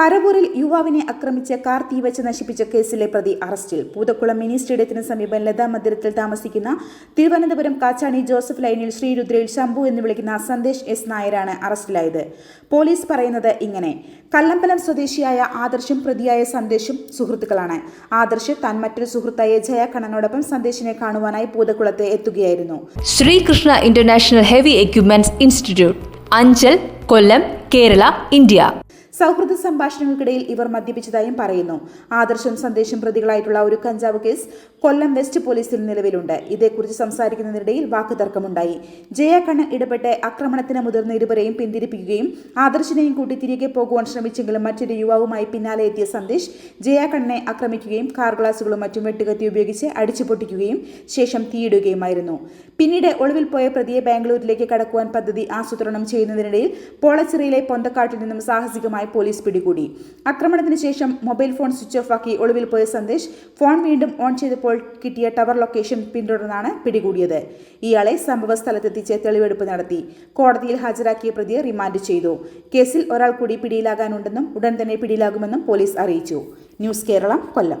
പരവൂരിൽ യുവാവിനെ ആക്രമിച്ച് കാർ തീവച്ച് നശിപ്പിച്ച കേസിലെ പ്രതി അറസ്റ്റിൽ. പൂതക്കുളം മിനി സ്റ്റേഡിയത്തിന് സമീപം ലതാ മന്ദിരത്തിൽ താമസിക്കുന്ന തിരുവനന്തപുരം കാച്ചാണി ജോസഫ് ലൈനിൽ ശ്രീരുദ്രയിൽ ശംഭു എന്ന് വിളിക്കുന്ന സന്ദേശ് എസ് നായരാണ് അറസ്റ്റിലായത്. പോലീസ് പറയുന്നത് ഇങ്ങനെ. കല്ലമ്പലം സ്വദേശിയായ ആദർശും പ്രതിയായ സന്ദേശും സുഹൃത്തുക്കളാണ്. ആദർശ് താൻ മറ്റൊരു സുഹൃത്തായ ജയ കണ്ണനോടൊപ്പം സന്ദേശിനെ കാണുവാനായി പൂതക്കുളത്ത് എത്തുകയായിരുന്നു. Sreekrishna international heavy equipments institute Anchal Kollam Kerala India. സൗഹൃദ സംഭാഷണങ്ങൾക്കിടയിൽ ഇവർ മദ്യപിച്ചതായും പറയുന്നു. ആദർശം സന്ദേശം പ്രതികളായിട്ടുള്ള ഒരു കഞ്ചാവ് കേസ് കൊല്ലം വെസ്റ്റ് പോലീസിൽ നിലവിലുണ്ട്. ഇതേക്കുറിച്ച് സംസാരിക്കുന്നതിനിടയിൽ വാക്കുതർക്കമുണ്ടായി. ജയ കണ്ണൻ ഇടപെട്ട് ആക്രമണത്തിന് മുതിർന്ന ഇരുവരെയും പിന്തിരിപ്പിക്കുകയും ആദർശിനെയും കൂട്ടി തിരികെ പോകുവാൻ ശ്രമിച്ചെങ്കിലും മറ്റൊരു യുവാവുമായി പിന്നാലെ എത്തിയ സന്ദേശ് ജയ കണ്ണനെ ആക്രമിക്കുകയും കാർ ഗ്ലാസുകളും മറ്റും വെട്ടുകത്തി ഉപയോഗിച്ച് അടിച്ചു പൊട്ടിക്കുകയും ശേഷം തീയിടുകയുമായിരുന്നു. പിന്നീട് ഒളിവിൽ പോയ പ്രതിയെ ബാംഗ്ലൂരിലേക്ക് കടക്കുവാൻ പദ്ധതി ആസൂത്രണം ചെയ്യുന്നതിനിടയിൽ പോളച്ചിറയിലെ പൊന്തക്കാട്ടിൽ നിന്നും സാഹസികമായി പോലീസ് പിടികൂടി. ആക്രമണത്തിന് ശേഷം മൊബൈൽ ഫോൺ സ്വിച്ച് ഓഫ് ആക്കി ഒളിവിൽ പോയ സന്ദേശ് ഫോൺ വീണ്ടും ഓൺ ചെയ്തപ്പോൾ കിട്ടിയ ടവർ ലൊക്കേഷൻ പിന്തുടർന്നാണ് പിടികൂടിയത്. ഇയാളെ സംഭവ സ്ഥലത്തെത്തിച്ച് തെളിവെടുപ്പ് നടത്തി. കോടതിയിൽ ഹാജരാക്കിയ പ്രതിയെ റിമാൻഡ് ചെയ്തു. കേസിൽ ഒരാൾ കൂടി പിടിയിലാകാനുണ്ടെന്നും ഉടൻ തന്നെ പിടിയിലാകുമെന്നും പോലീസ് അറിയിച്ചു. News Keralam Kollam.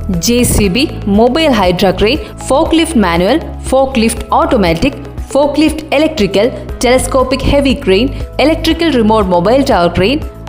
J C B mobile hydra crane fork lift manual fork lift automatic fork lift electrical telescopic heavy crane electrical remote mobile tower crane